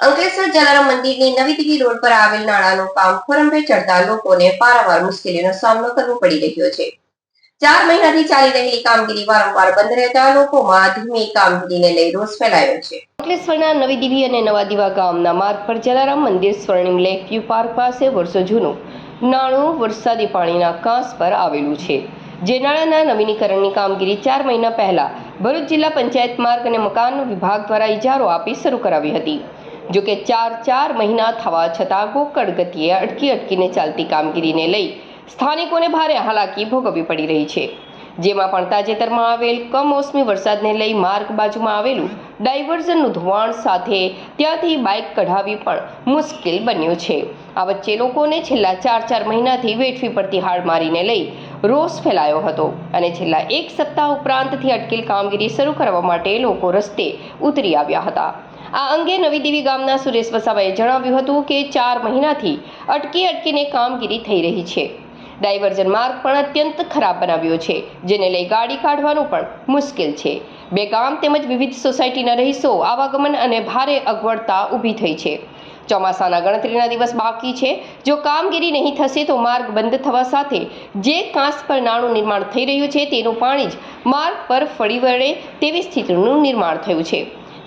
અંકલેશ્વર જલારામ મંદિરની નવી દિલ્હી રોડ પર આવેલ નાળાનું કામ ખોરંભે ચડતા લોકોને પારાવાર મુશ્કેલીનો સામનો કરવો પડી રહ્યો છે. ચાર મહિનાથી ચાલી રહેલી કામગીરી વારંવાર બંધ રહેતા લોકોમાં ધીમી કામગીરીને લઈ રોષ ફેલાયો છે. અંકલેશ્વરના નવી દિલ્હી અને નવા દીવા ગામના માર્ગ પર જલારામ મંદિર, સ્વર્ણિમ લેક વ્યૂ પાર્ક પાસે વર્ષો જૂનું નાણું વરસાદી પાણીના કાંસ પર આવેલું છે. જે નાળાના નવીનીકરણની કામગીરી ચાર મહિના પહેલા ભરૂચ જિલ્લા પંચાયત માર્ગ અને મકાન વિભાગ દ્વારા ઇજારો આપી શરૂ કરાવી હતી. જો કે ચાર ચાર મહિના થવા છતાં ગોકળ ગતિએ અટકી અટકીને ચાલતી કામગીરીને લઈ સ્થાનિકોને ભારે હાલાકી ભોગવવી પડી રહી છે જેમાં પણ તાજેતરમાં આવેલ કમોસમી વરસાદને લઈ માર્ગ બાજુમાં આવેલું ડાયવર્ઝનનું ધોવાણ સાથે ત્યાંથી બાઇક કઢાવી પણ મુશ્કેલ બન્યું છે. આ વચ્ચે લોકોને છેલ્લા ચાર ચાર મહિનાથી વેઠવી પડતી હાડ મારીને લઈ રોષ ફેલાયો હતો અને છેલ્લા એક સપ્તાહ ઉપરાંતથી અટકેલ કામગીરી શરૂ કરવા માટે લોકો રસ્તે ઉતરી આવ્યા હતા. આ અંગે નવી દેવી ગામના સુરેશ વસાવાએ જણાવ્યું હતું કે ચાર મહિનાથી અટકી અટકીને કામગીરી થઈ રહી છે. ડાયવર્ઝન માર્ગ પણ અત્યંત ખરાબ બનાવ્યો છે, જેને લઈ ગાડી કાઢવાનું પણ મુશ્કેલ છે. બે ગામ તેમજ વિવિધ સોસાયટીના રહીશો આવાગમન અને ભારે અગવડતા ઊભી થઈ છે. ચોમાસાના ગણતરીના દિવસ બાકી છે. જો કામગીરી નહીં થશે તો માર્ગ બંધ થવા સાથે જે કાંસ પર નાણું નિર્માણ થઈ રહ્યું છે તેનું પાણી જ માર્ગ પર ફળી વળે તેવી સ્થિતિનું નિર્માણ થયું છે.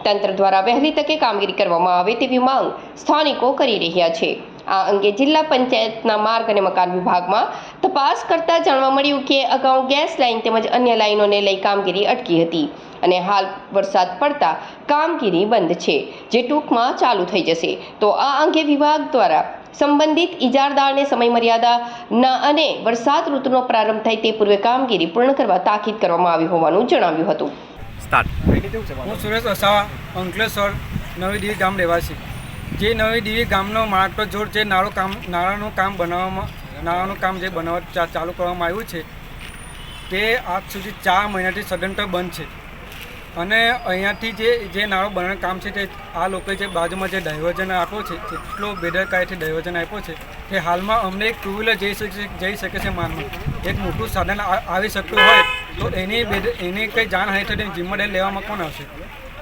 તંત્ર દ્વારા વહેલી તકે કામગીરી કરવામાં આવે તેવી માંગ સ્થાનિકો કરી રહ્યા છે. આ અંગે જિલ્લા પંચાયતના માર્ગ અને મકાન વિભાગમાં તપાસ કરતા જાણવા મળ્યું કે અગાઉ ગેસ લાઇન તેમજ અન્ય લાઇનોને લઈ કામગીરી અટકી હતી અને હાલ વરસાદ પડતા કામગીરી બંધ છે, જે ટૂંકમાં ચાલુ થઈ જશે. તો આ અંગે વિભાગ દ્વારા સંબંધિત ઇજારદારને સમય મર્યાદા ના અને વરસાદ ઋતુનો પ્રારંભ થાય તે પૂર્વે કામગીરી પૂર્ણ કરવા તાકીદ કરવામાં આવી હોવાનું જણાવ્યું હતું. સ્ટાર્ટ. હું સુરેશ વસાવા અંકલેશ્વર નવી દીવી ગામ રહેવાસી. જે નવી દીવી ગામનો માળખો જોડ જે નાળો કામ નાળાનું કામ બનાવવામાં નાળાનું કામ જે બનાવવા ચાલુ કરવામાં આવ્યું છે તે આજ સુધી ચાર મહિનાથી સદંતર બંધ છે. અને અહીંયાથી જે જે નાળો બનાવવાનું કામ છે તે આ લોકોએ જે બાજુમાં જે ડાયવર્ઝન આપ્યો છે એટલો બેદરકારીથી ડાયવર્ઝન આપ્યો છે કે હાલમાં અમને એક ટુ વ્હીલર જઈ શકે જઈ શકે છે માનમાં એક મોટું સાધન આવી શકતું હોય તો એની એની કંઈ જાણહાનિ થઈને જિમ્મેદારી લેવામાં કોણ આવશે?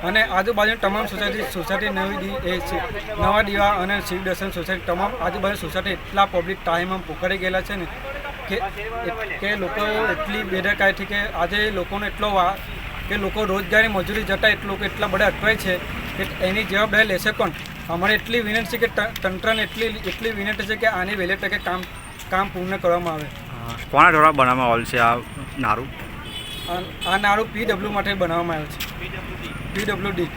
અને આજુબાજુની તમામ સોસાયટી સોસાયટી નવી એ છે. નવા દીવા અને શિવ દર્શન સોસાયટી તમામ આજુબાજુ સોસાયટી એટલા પબ્લિક ટાઈમમાં પોકારી ગયેલા છે ને કે કે લોકો એટલી બેદરકારીથી કે આજે લોકોનો એટલો વા કે લોકો રોજગારી મજૂરી જતા એટલું એટલા બધા અટવાય છે કે એની જવાબદારી લેશે કોણ? અમારે એટલી વિનંતી છે કે તંત્રને એટલી એટલી વિનંતી છે કે આની વહેલી તકે કામ કામ પૂર્ણ કરવામાં આવે. કોના દ્વારા બનાવવામાં આવેલ છે આ નારું? આ નાળું પીડબ્લ્યુ માટે બનાવવામાં આવ્યું છે. પીડબ્લ્યુડી